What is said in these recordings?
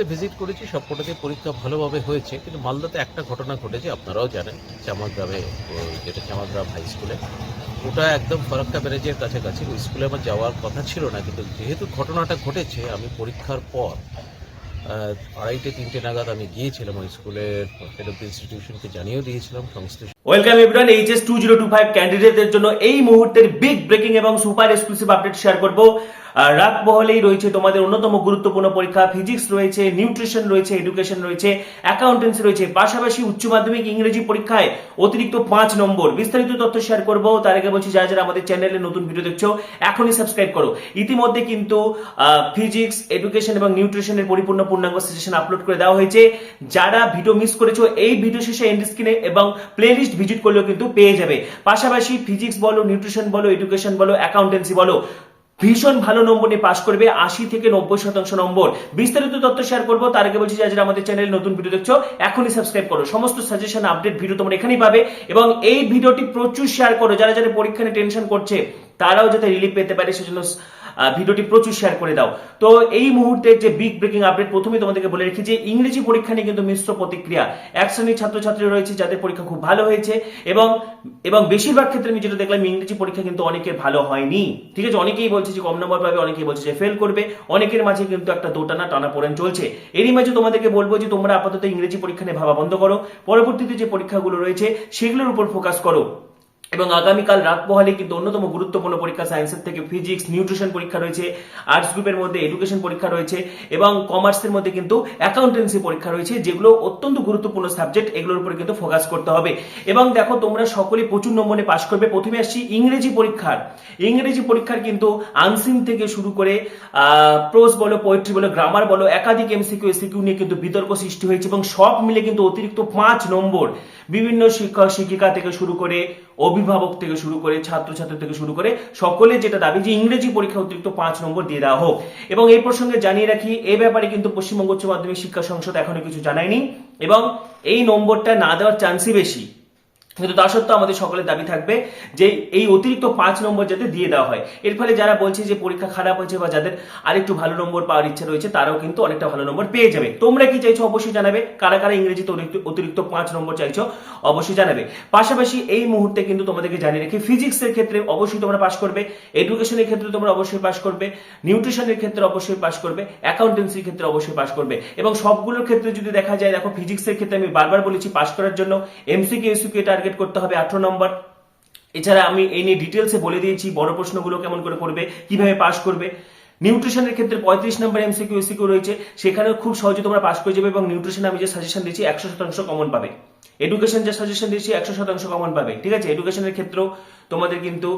কটাতে visit করেছি সব কটাতে পরীক্ষা ভালোভাবে হয়েছে। কিন্তু মালদাতে একটা ঘটনা ঘটেছে, আপনারাও জানেন চামাগ্রামে যেটা চামাগ্রাম হাই স্কুলে ওটা একদম ফরাক্কা ব্যারেজের কাছাকাছি, ওই স্কুলে আমার যাওয়ার কথা ছিল না, কিন্তু যেহেতু ঘটনাটা ঘটেছে, আমি পরীক্ষার পর আড়াইটে, তিনটে নাগাদ আমি গিয়েছিলাম ওই স্কুলের হেড অফ ইনস্টিটিউশনকে জানিয়েও দিয়েছিলাম, সংশ্লিষ্ট welcome everyone HS two zero two five ক্যান্ডিডেটদের জন্য এই মুহূর্তের বিগ ব্রেকিং এবং সুপার এক্সক্লুসিভ আপডেট শেয়ার করব। রাত মহলেই রয়েছে তোমাদের অন্যতম গুরুত্বপূর্ণ পরীক্ষা। ফিজিক্স রয়েছে নিউট্রিশন রয়েছে এডুকেশন রয়েছে অ্যাকাউন্টেন্সি রয়েছে, পাশাপাশি উচ্চ মাধ্যমিক ইংরেজি পরীক্ষায় অতিরিক্ত পাঁচ নম্বর। বিস্তারিত তথ্য শেয়ার করব, তার আগে বলছি, যারা যারা আমাদের চ্যানেলে নতুন ভিডিও দেখছ, এখনই সাবস্ক্রাইব করো। ইতিমধ্যে কিন্তু ফিজিক্স এডুকেশন এবং নিউট্রিশনের পরিপূর্ণ পূর্ণাঙ্গ সেশন আপলোড করে দেওয়া হয়েছে। যারা ভিডিও মিস করেছ, এই ভিডিও শেষে এন্ড স্ক্রিনে এবং প্লেলিস্ট ভিজিট করলেও কিন্তু পেয়ে যাবে। পাশাপাশি ফিজিক্স বলো নিউট্রিশন বলো এডুকেশন বলো অ্যাকাউন্টেন্সি বলো, ভীষণ ভালো নম্বর নিয়ে পাশ করবে আশি থেকে নব্বই শতাংশ নম্বর। বিস্তারিত তথ্য শেয়ার করব, তার আগে বলছি, যারা আমাদের চ্যানেলে নতুন ভিডিও দেখছ, এখনই সাবস্ক্রাইব করো। সমস্ত সাজেশন আপডেট ভিডিও তোমরা এখানেই পাবে এবং এই ভিডিওটি প্রচুর শেয়ার করো। যারা যারা পরীক্ষা নিয়ে টেনশন করছে, তারাও যাতে রিলিফ পেতে পারে, সেজন্য ভিডিওটি প্রচুর শেয়ার করে দাও। তো এই মুহূর্তে যে বিগ ব্রেকিং আপডেট প্রথমে তোমাদেরকে বলে রেখেছি যে ইংরেজি পরীক্ষা নিয়ে কিন্তু মিশ্র প্রতিক্রিয়া। এক শ্রেণির ছাত্রছাত্রী রয়েছে, যাদের পরীক্ষা খুব ভালো হয়েছে এবং এবং বেশিরভাগ ক্ষেত্রে আমি যেটা দেখলাম, ইংরেজি পরীক্ষা কিন্তু অনেকের ভালো হয়নি। ঠিক আছে, অনেকেই বলছে যে কম নম্বর পাবে, অনেকেই বলছে যে ফেল করবে, অনেকের মাঝে কিন্তু একটা দোটানা টানা পড়েন চলছে। এরই মাঝে তোমাদেরকে বলব যে তোমরা আপাতত ইংরেজি পরীক্ষা নিয়ে ভাবা বন্ধ করো। পরবর্তীতে যে পরীক্ষাগুলো রয়েছে, সেগুলোর উপর ফোকাস করো। এবং আগামীকাল রাত পোহালে কিন্তু অন্যতম গুরুত্বপূর্ণ পরীক্ষা সায়েন্সের থেকে ফিজিক্স নিউট্রিশন পরীক্ষা রয়েছে আর্টস গ্রুপের মধ্যে এডুকেশন পরীক্ষা রয়েছে এবং কমার্সের মধ্যে কিন্তু অ্যাকাউন্টেন্সি পরীক্ষা রয়েছে, যেগুলো অত্যন্ত গুরুত্বপূর্ণ সাবজেক্ট এগুলোর উপরে কিন্তু ফোকাস করতে হবে। এবং দেখো, তোমরা সকলে প্রচুর নম্বরে পাশ করবে। প্রথমে আসছি ইংরেজি পরীক্ষার। ইংরেজি পরীক্ষার কিন্তু আনসিন থেকে শুরু করে প্রোজ বলো পোয়েট্রি বলো গ্রামার বলো, একাধিক এমসিকিউ এসিকিউ নিয়ে কিন্তু বিতর্ক সৃষ্টি হয়েছে এবং সব মিলে কিন্তু অতিরিক্ত পাঁচ নম্বর বিভিন্ন শিক্ষক, শিক্ষিকা থেকে শুরু করে অভিভাবক থেকে শুরু করে, ছাত্রছাত্রী থেকে শুরু করে সকলে যেটা দাবি যে ইংরেজি পরীক্ষা অতিরিক্ত পাঁচ নম্বর দিয়ে দেওয়া হোক। এবং এই প্রসঙ্গে জানিয়ে রাখি, এ ব্যাপারে কিন্তু পশ্চিমবঙ্গ উচ্চ মাধ্যমিক শিক্ষা সংসদ এখনও কিছু জানায়নি এবং এই নম্বরটা না দেওয়ার চান্সই বেশি। কিন্তু তা সত্ত্বেও আমাদের সকলের দাবি থাকবে যে এই অতিরিক্ত পাঁচ নম্বর যাতে দিয়ে দেওয়া হয়। এর ফলে যারা বলছে যে পরীক্ষা খারাপ হয়েছে বা যাদের আরেকটু ভালো নম্বর পাওয়ার ইচ্ছা রয়েছে, তারাও কিন্তু অনেকটা ভালো নম্বর পেয়ে যাবে। তোমরা কি চাইছো অবশ্যই জানাবে। কারা কারা ইংরেজিতে অতিরিক্ত- পাঁচ নম্বর চাইছো অবশ্যই জানাবে। পাশাপাশি এই মুহূর্তে কিন্তু তোমাদেরকে জানিয়ে রাখি, ফিজিক্সের ক্ষেত্রে অবশ্যই তোমরা পাশ করবে এডুকেশনের ক্ষেত্রে তোমরা অবশ্যই পাশ করবে নিউট্রিশনের ক্ষেত্রে অবশ্যই পাশ করবে অ্যাকাউন্টেন্সির ক্ষেত্রে অবশ্যই পাশ করবে। এবং সবগুলোর ক্ষেত্রে যদি দেখা যায়, দেখো, ফিজিক্সের ক্ষেত্রে আমি বারবার বলেছি পাশ করার জন্য এমসিকে টার্গেট করতে হবে, আঠারো নম্বর। এছাড়া আমি এই নিয়ে ডিটেলসে বলে দিয়েছি, বড় প্রশ্নগুলো কেমন করে করবে, কীভাবে পাশ করবে। নিউট্রিশনের ক্ষেত্রে পঁয়ত্রিশ নম্বর এমসিকিউ এসিকিউ রয়েছে, সেখানেও খুব সহজে তোমরা পাস করে যাবে এবং নিউট্রিশন আমি যে সাজেশন দিচ্ছি একশো শতাংশ কমন পাবে। এডুকেশন যে সাজেশন দিচ্ছি একশো শতাংশ কমন পাবে। ঠিক আছে? এডুকেশনের ক্ষেত্রেও তোমাদের কিন্তু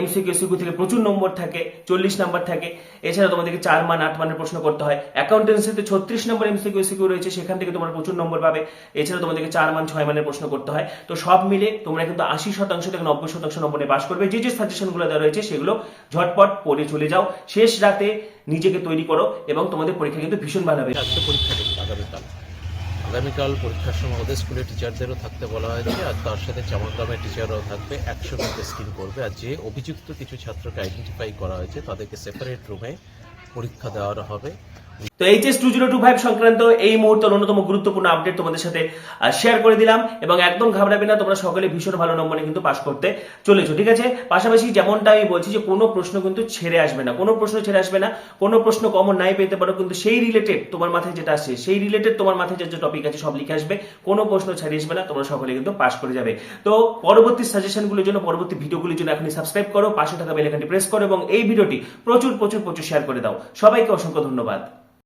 এমসিকিউ এসিকিউ থেকে প্রচুর নম্বর থাকে, চল্লিশ নম্বর থাকে। এছাড়া তোমাদেরকে চার মান, আট মানের প্রশ্ন করতে হয়। অ্যাকাউন্টেন্সিতে ছত্রিশ নম্বর এমসিকিউ এসিকিউ রয়েছে, সেখান থেকে তোমার প্রচুর নম্বর পাবে। এছাড়া তোমাদেরকে চার মান, ছয় মানের প্রশ্ন করতে হয়। তো সব মিলে তোমরা কিন্তু আশি শতাংশ থেকে নব্বই শতাংশ নম্বরে পাস করবে। যে যে সাজেশনগুলো দেওয়া রয়েছে, সেগুলো ঝটপট পড়ে চলে যাও। শেষ রাতে নিজেকে তৈরি করো এবং তোমাদের পরীক্ষা কিন্তু ভীষণ ভালো হবে পরীক্ষা আগামীকাল পরীক্ষার সময় ওদের স্কুলে টিচারদেরও থাকতে বলা হয়েছে, আর তার সাথে চামারগ্রামের টিচাররাও থাকবে একশো একসঙ্গে স্ক্রিন করবে। আর যে অভিযুক্ত কিছু ছাত্রকে আইডেন্টিফাই করা হয়েছে, তাদেরকে সেপারেট রুমে পরীক্ষা দেওয়া হবে। তো HS two zero two five সংক্রান্ত এই মুহূর্তের অন্যতম গুরুত্বপূর্ণ আপডেট তোমাদের সাথে শেয়ার করে দিলাম এবং একদম ঘাবড়াবে না, তোমরা সকলে ভীষণ ভালো নম্বরে কিন্তু পাস করতে চলেছো, ঠিক আছে? পাশাপাশি যেমনটা আমি বলছি যে কোনো প্রশ্ন কিন্তু ছেড়ে আসবে না, কোনো প্রশ্ন ছেড়ে আসবে না, কোনো প্রশ্ন কমন নাই পেতে পারো, কিন্তু সেই রিলেটেড তোমার মাথায় যেটা আসছে, সেই রিলেটেড তোমার মাথায় যে টপিক আছে সব লিখে আসবে, কোনো প্রশ্ন ছেড়ে আসবে না, তোমরা সকলে কিন্তু পাশ করে যাবে। তো পরবর্তী সাজেশনগুলোর জন্য, পরবর্তী ভিডিওগুলির জন্য এখনই সাবস্ক্রাইব করো, পাশে থাকা বেলাইকানটি প্রেস করো এবং এই ভিডিওটি প্রচুর প্রচুর প্রচুর শেয়ার করে দাও। সবাইকে অসংখ্য ধন্যবাদ।